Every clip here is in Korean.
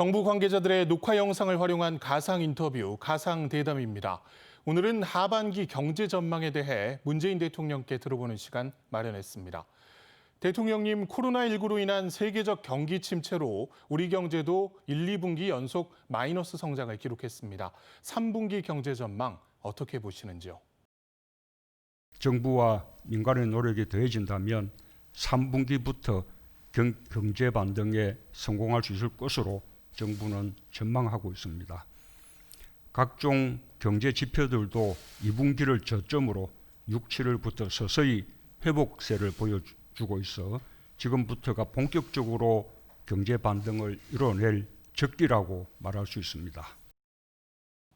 정부 관계자들의 녹화 영상을 활용한 가상 인터뷰, 가상 대담입니다. 오늘은 하반기 경제 전망에 대해 문재인 대통령께 들어보는 시간 마련했습니다. 대통령님, 코로나19로 인한 세계적 경기 침체로 우리 경제도 1, 2분기 연속 마이너스 성장을 기록했습니다. 3분기 경제 전망 어떻게 보시는지요? 정부와 민간의 노력이 더해진다면 3분기부터 경, 경제 반등에 성공할 수 있을 것으로 정부는 전망하고 있습니다. 각종 경제 지표들도 2분기를 저점으로 6, 7월부터 서서히 회복세를 보여주고 있어 지금부터가 본격적으로 경제 반등을 이뤄낼 적기라고 말할 수 있습니다.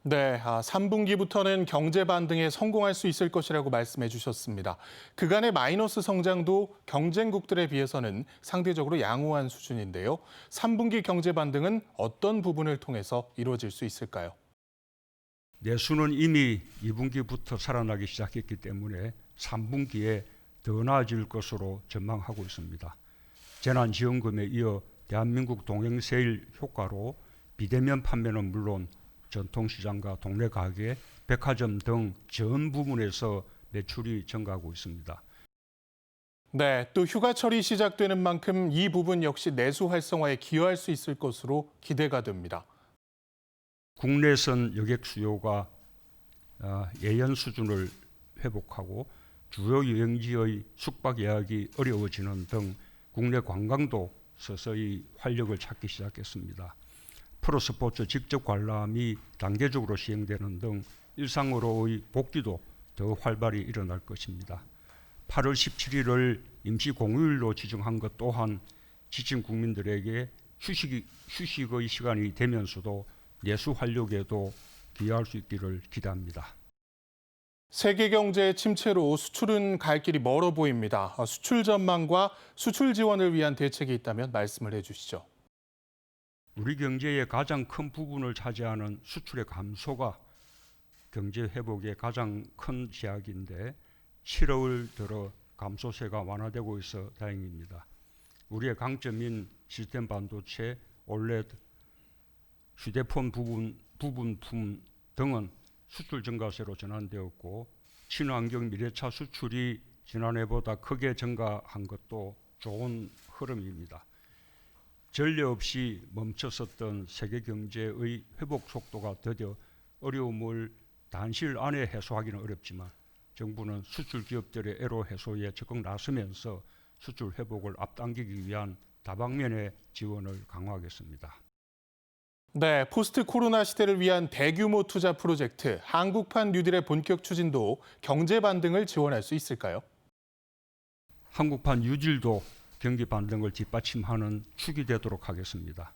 네, 아, 3분기부터는 경제 반등에 성공할 수 있을 것이라고 말씀해 주셨습니다. 그간의 마이너스 성장도 경쟁국들에 비해서는 상대적으로 양호한 수준인데요. 3분기 경제 반등은 어떤 부분을 통해서 이루어질 수 있을까요? 내수는 이미 2분기부터 살아나기 시작했기 때문에 3분기에 더 나아질 것으로 전망하고 있습니다. 재난지원금에 이어 대한민국 동행세일 효과로 비대면 판매는 물론 전통시장과 동네 가게, 백화점 등 전 부문에서 매출이 증가하고 있습니다. 네, 또 휴가철이 시작되는 만큼 이 부분 역시 내수 활성화에 기여할 수 있을 것으로 기대가 됩니다. 국내선 여객 수요가 아, 예연 수준을 회복하고 주요 여행지의 숙박 예약이 어려워지는 등 국내 관광도 서서히 활력을 찾기 시작했습니다. 프로스포츠 직접 관람이 단계적으로 시행되는 등 일상으로의 복귀도 더 활발히 일어날 것입니다. 8월 17일을 임시 공휴일로 지정한 것 또한 지친 국민들에게 휴식, 휴식의 시간이 되면서도 내수 활력에도 기여할 수 있기를 기대합니다. 세계 경제 침체로 수출은 갈 길이 멀어 보입니다. 아, 수출 전망과 수출 지원을 위한 대책이 있다면 말씀을 해주시죠. 우리 경제의 가장 큰 부분을 차지하는 수출의 감소가 경제 회복의 가장 큰 제약인데 7월 들어 감소세가 완화되고 있어 다행입니다. 우리의 강점인 시스템 반도체, 올레드, 휴대폰 부분, 부분품 등은 수출 증가세로 전환되었고 친환경 미래차 수출이 지난해보다 크게 증가한 것도 좋은 흐름입니다. 전례 없이 멈췄었던 세계 경제의 회복 속도가 더뎌 어려움을 단실 안에 해소하기는 어렵지만 정부는 수출 기업들의 애로 해소에 적극 나서면서 수출 회복을 앞당기기 위한 다방면의 지원을 강화하겠습니다. 네, 포스트 코로나 시대를 위한 대규모 투자 프로젝트 한국판 뉴딜의 본격 추진도 경제 반등을 지원할 수 있을까요? 한국판 유질도 경기 반등을 뒷받침하는 축이 되도록 하겠습니다.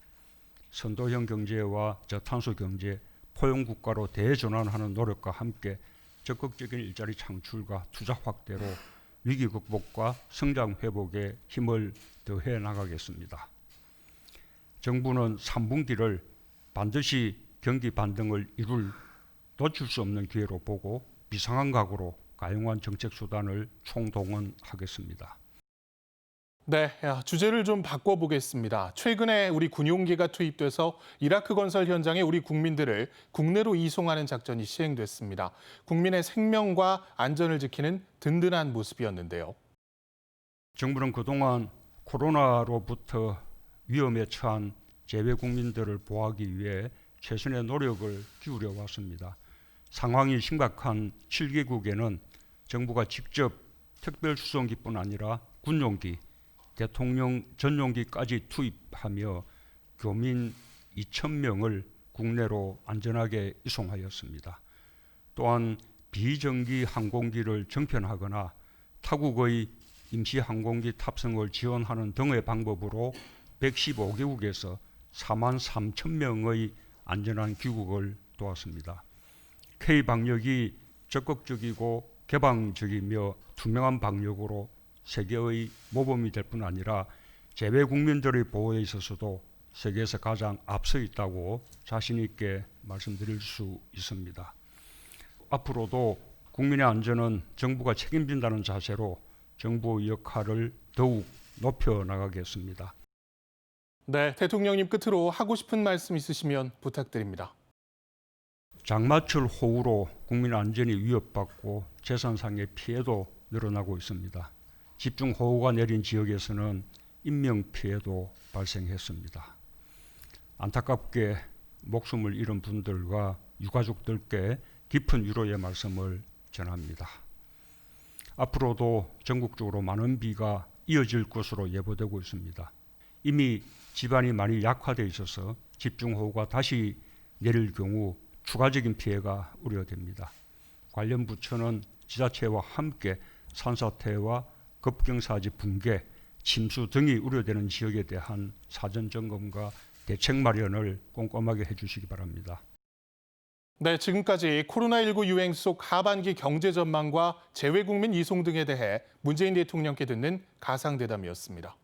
선도형 경제와 저탄소 경제, 포용 국가로 대전환하는 노력과 함께 적극적인 일자리 창출과 투자 확대로 위기 극복과 성장 회복에 힘을 더해 나가겠습니다. 정부는 3분기를 반드시 경기 반등을 이룰 놓칠 수 없는 기회로 보고 비상한 각오로 가용한 정책 수단을 총동원하겠습니다. 네, 야, 주제를 좀 바꿔보겠습니다. 최근에 우리 군용기가 투입돼서 이라크 건설 현장에 우리 국민들을 국내로 이송하는 작전이 시행됐습니다. 국민의 생명과 안전을 지키는 든든한 모습이었는데요. 정부는 그동안 코로나로부터 위험에 처한 재외 국민들을 보호하기 위해 최선의 노력을 기울여 왔습니다. 상황이 심각한 7개국에는 정부가 직접 특별수송기뿐 아니라 군용기, 대통령 전용기까지 투입하며 교민 2천 명을 국내로 안전하게 이송하였습니다. 또한 비정기 항공기를 정편하거나 타국의 임시 항공기 탑승을 지원하는 등의 방법으로 115개국에서 4만 3천 명의 안전한 귀국을 도왔습니다. K 방역이 적극적이고 개방적이며 투명한 방역으로 세계의 모범이 될 뿐 아니라 재외 국민들의 보호에 있어서도 세계에서 가장 앞서 있다고 자신 있게 말씀드릴 수 있습니다. 앞으로도 국민의 안전은 정부가 책임진다는 자세로 정부의 역할을 더욱 높여 나가겠습니다. 네, 대통령님 끝으로 하고 싶은 말씀 있으시면 부탁드립니다. 장마철 호우로 국민 안전이 위협받고 재산상의 피해도 늘어나고 있습니다. 집중 호우가 내린 지역에서는 인명 피해도 발생했습니다. 안타깝게 목숨을 잃은 분들과 유가족들께 깊은 위로의 말씀을 전합니다. 앞으로도 전국적으로 많은 비가 이어질 것으로 예보되고 있습니다. 이미 집안이 많이 약화돼 있어서 집중호우가 다시 내릴 경우 추가적인 피해가 우려됩니다. 관련 부처는 지자체와 함께 산사태와 급경사지 붕괴, 침수 등이 우려되는 지역에 대한 사전 점검과 대책 마련을 꼼꼼하게 해주시기 바랍니다. 네, 지금까지 코로나19 유행 속 하반기 경제 전망과 재외국민 이송 등에 대해 문재인 대통령께 듣는 가상 대담이었습니다.